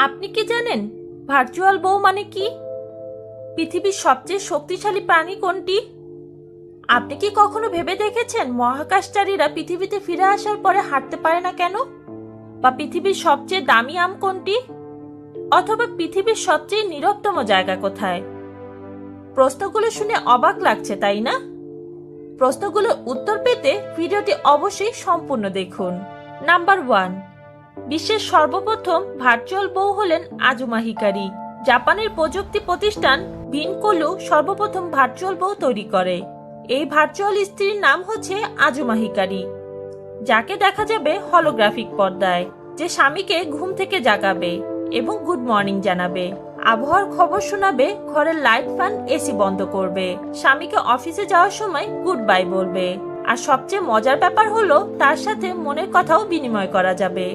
আপনি কি জানেন ভার্চুয়াল বউ মানে কি? পৃথিবীর সবচেয়ে শক্তিশালী প্রাণী কোনটি? আপনি কি কখনো ভেবে দেখেছেন মহাকাশচারীরা পৃথিবীতে ফিরে আসার পরে হাঁটতে পারে না কেন? বা পৃথিবীর সবচেয়ে দামি আম কোনটি? অথবা পৃথিবীর সবচেয়ে নীরবতম জায়গা কোথায়? প্রশ্নগুলো শুনে অবাক লাগছে, তাই না? প্রশ্নগুলোর উত্তর পেতে ভিডিওটি অবশ্যই সম্পূর্ণ দেখুন। নাম্বার ওয়ান বিশ্বের সর্বপ্রথম ভার্চুয়াল বউ হলেন আজুমা হিকারি জাপানের প্রযুক্তি প্রতিষ্ঠান ভিনকোলু সর্বপ্রথম ভার্চুয়াল বউ তৈরি করে। এই ভার্চুয়াল স্ত্রীর নাম হচ্ছে আজুমা হিকারি যাকে দেখা যাবে হলোগ্রাফিক পর্দায়, যে স্বামীকে ঘুম থেকে জাগাবে এবং গুড মর্নিং জানাবে। আবহাওয়ার খবর শোনাবে, ঘরের লাইট ফ্যান এসি বন্ধ করবে, স্বামীকে অফিসে যাওয়ার সময় গুড বাই বলবে। আর সবচেয়ে মজার ব্যাপার হলো, তার সাথে মনের কথাও বিনিময় করা যাবে।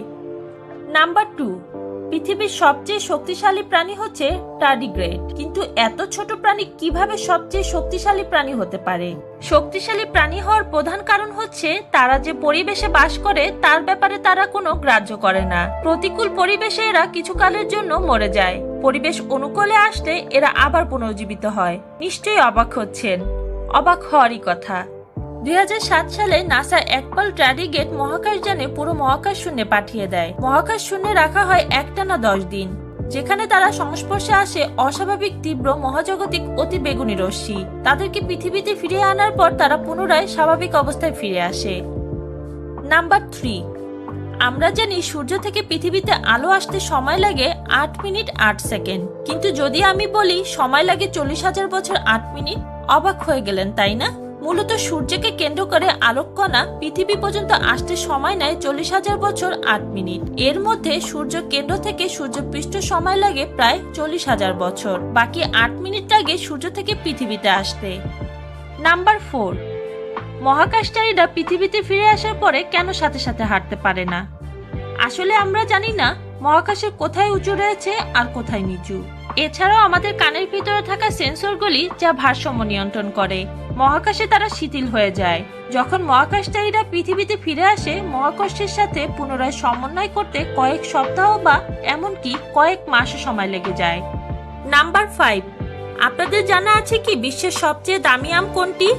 নাম্বার টু পৃথিবীর সবচেয়ে শক্তিশালী প্রাণী হচ্ছে টার্ডিগ্রেড কিন্তু এত ছোট প্রাণী কীভাবে সবচেয়ে শক্তিশালী প্রাণী হতে পারে? শক্তিশালী প্রাণী হওয়ার প্রধান কারণ হচ্ছে তারা যে পরিবেশে বাস করে, তার ব্যাপারে তারা কোনো গ্রাহ্য করে না। প্রতিকূল পরিবেশে এরা কিছু কালের জন্য মরে যায়। পরিবেশ অনুকূলে আসলে এরা আবার পুনর্জীবিত হয়। নিশ্চয়ই অবাক হচ্ছেন। অবাক হওয়ারই কথা। দুই হাজার সাত সালে নাসা একপাল ট্র্যাডিগেট মহাকাশযানে পুরো মহাকাশ শূন্যে পাঠিয়ে দেয়। মহাকাশ শূন্যে রাখা হয় একটানা দশ দিন, যেখানে তারা সংস্পর্শে আসে অস্বাভাবিক, তীব্র, মহাজাগতিক, অতি বেগুনি রশ্মি। তাদেরকে পৃথিবীতে ফিরিয়ে আনার পর তারা পুনরায় স্বাভাবিক অবস্থায় ফিরে আসে। নাম্বার থ্রি, আমরা জানি সূর্য থেকে পৃথিবীতে আলো আসতে সময় লাগে আট মিনিট আট সেকেন্ড। কিন্তু যদি আমি বলি সময় লাগে চল্লিশ হাজার বছর আট মিনিট, অবাক হয়ে গেলেন, তাই না? মূলত সূর্যকে কেন্দ্র করে আলোককণা পৃথিবী পর্যন্ত আসতে সময় নেয় চল্লিশ হাজার বছর আট মিনিট। এর মধ্যে সূর্য কেন্দ্র থেকে সূর্য পৃষ্ঠ সময় লাগে প্রায় চল্লিশ হাজার বছর। বাকি আট মিনিট লাগে সূর্য থেকে পৃথিবীতে আসতে। Number four. মহাকাশচারীরা পৃথিবীতে ফিরে আসার পরে কেন সাথে সাথে হাঁটতে পারে না? আসলে আমরা জানি না মহাকাশে কোথায় উঁচু রয়েছে আর কোথায় নিচু। এছাড়াও আমাদের কানের ভিতরে থাকা সেন্সরগুলি যা ভারসাম্য নিয়ন্ত্রণ করে। মহাকাশে তারা শিথিল হয়ে যায়। যখন মহাকাশচারীরা পৃথিবীতে ফিরে আসে মহাকর্ষের সাথে পুনরায় সমন্বয় করতে কয়েক সপ্তাহ বা এমনকি কয়েক মাসও সময় লেগে যায়। নাম্বার ফাইভ, আপনাদের জানা আছে কি বিশ্বের সবচেয়ে দামি আম কোনটি?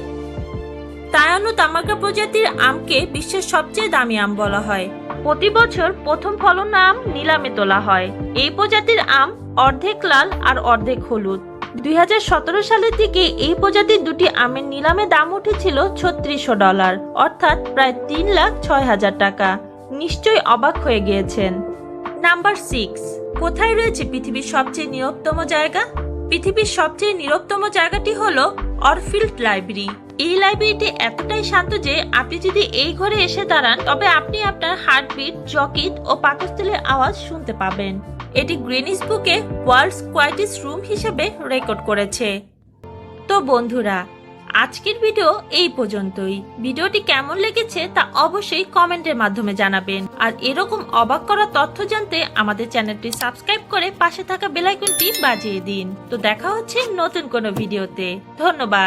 তায়ানু তামাকা প্রজাতির আমকে বিশ্বের সবচেয়ে দামি আম বলা হয়। প্রতি বছর প্রথম ফলন আম নিলামে তোলা হয়। এই প্রজাতির আম অর্ধেক লাল আর অর্ধেক হলুদ। দু হাজার সতেরো সালের দিকে এই প্রজাতির দুটি আমের নিলামে দাম উঠেছিল ছত্রিশশো ডলার, অর্থাৎ প্রায় তিন লাখ ছয় হাজার টাকা। নিশ্চয়ই অবাক হয়ে গিয়েছেন। নাম্বার সিক্স, কোথায় রয়েছে পৃথিবীর সবচেয়ে নীরবতম জায়গা? পৃথিবীর সবচেয়ে নীরবতম জায়গাটি হলো অরফিল্ড লাইব্রেরি। এই লাইব্রেরিটি এতটাই শান্ত যে আপনি যদি এই ঘরে এসে দাঁড়ান, তবে আপনি আপনার হার্টবিট, জকিট ও পাকস্থলীর আওয়াজ শুনতে পাবেন। এটি গ্রিনিস বুকে ওয়ার্ল্ডস কোয়াইটিস রুম হিসেবে রেকর্ড করেছে। তো বন্ধুরা, আজকের ভিডিও এই পর্যন্তই। ভিডিওটি কেমন লেগেছে তা অবশ্যই কমেন্টের মাধ্যমে জানাবেন। আর এরকম অবাক করা তথ্য জানতে আমাদের চ্যানেলটি সাবস্ক্রাইব করে পাশে থাকা বেলাইকনটি বাজিয়ে দিন। তো দেখা হচ্ছে নতুন কোনো ভিডিওতে। ধন্যবাদ।